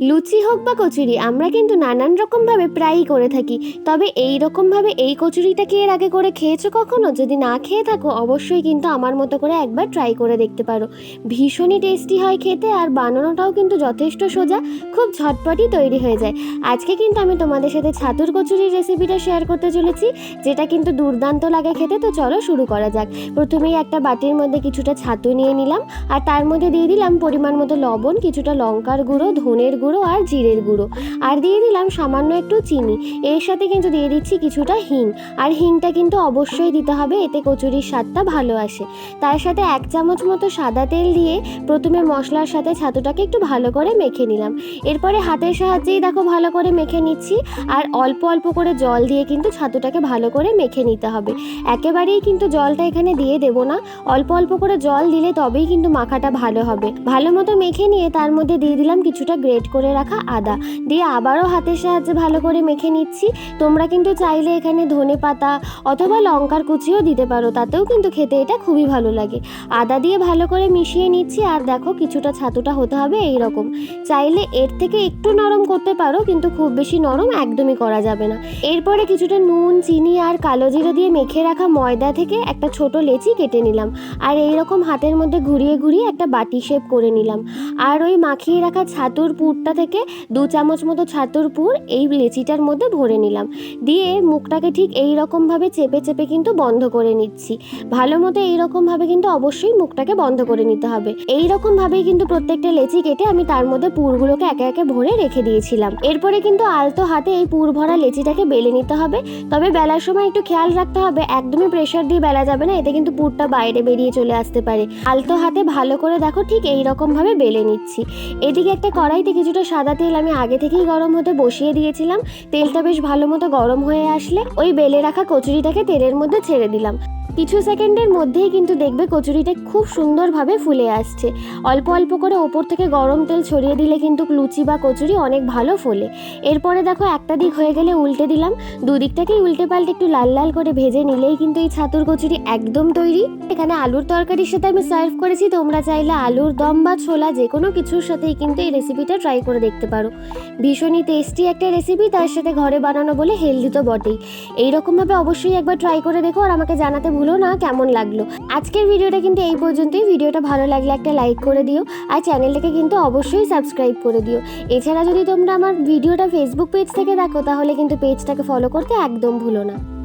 লুচি হোক বা কচুরি, আমরা কিন্তু নানান রকমভাবে প্রায়ই করে থাকি। তবে এই রকমভাবে এই কচুরিটা কি এর আগে করে খেয়েছো কখনো? যদি না খেয়ে থাকো, অবশ্যই কিন্তু আমার মতো করে একবার ট্রাই করে দেখতে পারো। ভীষণই টেস্টি হয় খেতে আর বানানোটাও কিন্তু যথেষ্ট সোজা, খুব ঝটপটই তৈরি হয়ে যায়। আজকে কিন্তু আমি তোমাদের সাথে ছাতুর কচুরির রেসিপিটা শেয়ার করতে চলেছি, যেটা কিন্তু দুর্দান্ত লাগে খেতে। তো চলো শুরু করা যাক। প্রথমেই একটা বাটির মধ্যে কিছুটা ছাতু নিয়ে নিলাম, আর তার মধ্যে দিয়ে দিলাম পরিমাণ মতো লবণ, কিছুটা লঙ্কার গুঁড়ো, ধনের গুঁড়ো আর জিরের গুঁড়ো। আর দিয়ে দিলাম সামান্য একটু চিনি। এর সাথে কিন্তু দিয়ে দিচ্ছি কিছুটা হিং। আর হিংটা কিন্তু অবশ্যই দিতে হবে, এতে কচুরির স্বাদটা ভালো আসে। তার সাথে এক চামচ মতো সাদা তেল দিয়ে প্রথমে মশলার সাথে ছাতুটাকে একটু ভালো করে মেখে নিলাম। এরপরে হাতের সাহায্যেই দেখো ভালো করে মেখে নিচ্ছি। আর অল্প অল্প করে জল দিয়ে কিন্তু ছাতুটাকে ভালো করে মেখে নিতে হবে। একেবারেই কিন্তু জলটা এখানে দিয়ে দেবো না। অল্প অল্প করে জল দিলে তবেই কিন্তু মাখাটা ভালো হবে। ভালো মতো মেখে নিয়ে তার মধ্যে দিয়ে দিলাম কিছুটা গ্রেট করে রাখা আদা। দিয়ে আবারও হাতের সাহায্যে ভালো করে মেখে নিচ্ছি। তোমরা কিন্তু চাইলে এখানে ধনে পাতা অথবা লঙ্কার কুচিও দিতে পারো, তাতেও কিন্তু খেতে এটা খুবই ভালো লাগে। আদা দিয়ে ভালো করে মিশিয়ে নিচ্ছি, আর দেখো কিছুটা ছাতুটা হতে হবে এই রকম চাইলে এর থেকে একটু নরম করতে পারো, কিন্তু খুব বেশি নরম একদমই করা যাবে না। এরপরে কিছুটা নুন, চিনি আর কালো জিরে দিয়ে মেখে রাখা ময়দা থেকে একটা ছোট লেচি কেটে নিলাম। আর এই রকম হাতের মধ্যে ঘুরিয়ে ঘুরিয়ে একটা বাটি শেপ করে নিলাম। আর ওই মাখিয়ে রাখা ছাতুর পুরটা থেকে দু চামচ মতো ছাতুর পুর এই লেচিটার মধ্যে ভরে নিলাম। দিয়ে মুখটাকে ঠিক এই রকমভাবে চেপে চেপে কিন্তু বন্ধ করে নিচ্ছি। ভালো মতো এই রকমভাবে কিন্তু অবশ্যই মুখটাকে বন্ধ করে নিতে হবে। এই রকমভাবেই কিন্তু প্রত্যেকটা লেচি কেটে আমি তার মধ্যে পুরগুলোকে একে একে ভরে রেখে দিয়েছিলাম। এরপরে কিন্তু আলতো হাতে এই পুর ভরা লেচিটাকে বেলে নিতে হবে। তবে বেলার সময় একটু খেয়াল রাখতে হবে, একদমই প্রেশার দিয়ে বেলা যাবে না, এতে কিন্তু পুরটা বাইরে বেরিয়ে চলে আসতে পারে। আলতো হাতে ভালো করে দেখো, ঠিক এই রকম ভাবে বেলে নিচ্ছি। এদিকে একটা কড়াইতে কিছুটা সাদা তেল আমি আগে থেকেই গরম হতে বসিয়ে দিয়েছিলাম। তেলটা বেশ ভালো মতো গরম হয়ে আসলে ওই বেলে রাখা কচুরিটাকে তেলের মধ্যে ছেড়ে দিলাম। কিছু সেকেন্ডের মধ্যেই কিন্তু দেখবে কচুরিটা খুব সুন্দরভাবে ফুলে আসছে। অল্প অল্প করে ওপর থেকে গরম তেল ছড়িয়ে দিলে কিন্তু লুচি বা কচুরি অনেক ভালো ফোলে। এরপরে দেখো একটা দিক হয়ে গেলে উল্টে দিলাম। দুদিকটাকেই উল্টে পাল্টে একটু লাল লাল করে ভেজে নিলেই কিন্তু এই ছাতুর কচুরি একদম তৈরি। এখানে আলুর তরকারির সাথে আমি সার্ভ করেছি, তোমরা চাইলে আলুর দম বা ছোলা যে কোনো কিছুর সাথেই কিন্তু এই রেসিপিটা ট্রাই করে দেখতে পারো। ভীষণই টেস্টি একটা রেসিপি তার সাথে ঘরে বানানো বলে হেলদি তো বটেই। এইরকমভাবে অবশ্যই একবার ট্রাই করে দেখো আর আমাকে জানাতে ভুলো না কেমন লাগল। আজকের ভিডিওটা কিন্তু এই পর্যন্তই। ভিডিওটা ভালো লাগলে একটা লাইক করে দিও আর চ্যানেলটাকে কিন্তু অবশ্যই সাবস্ক্রাইব করে দিও। এছাড়া যদি তোমরা আমার ভিডিওটা ফেসবুক পেজ থেকে দেখো তাহলে কিন্তু পেজটাকে ফলো করতে একদম ভুলো না।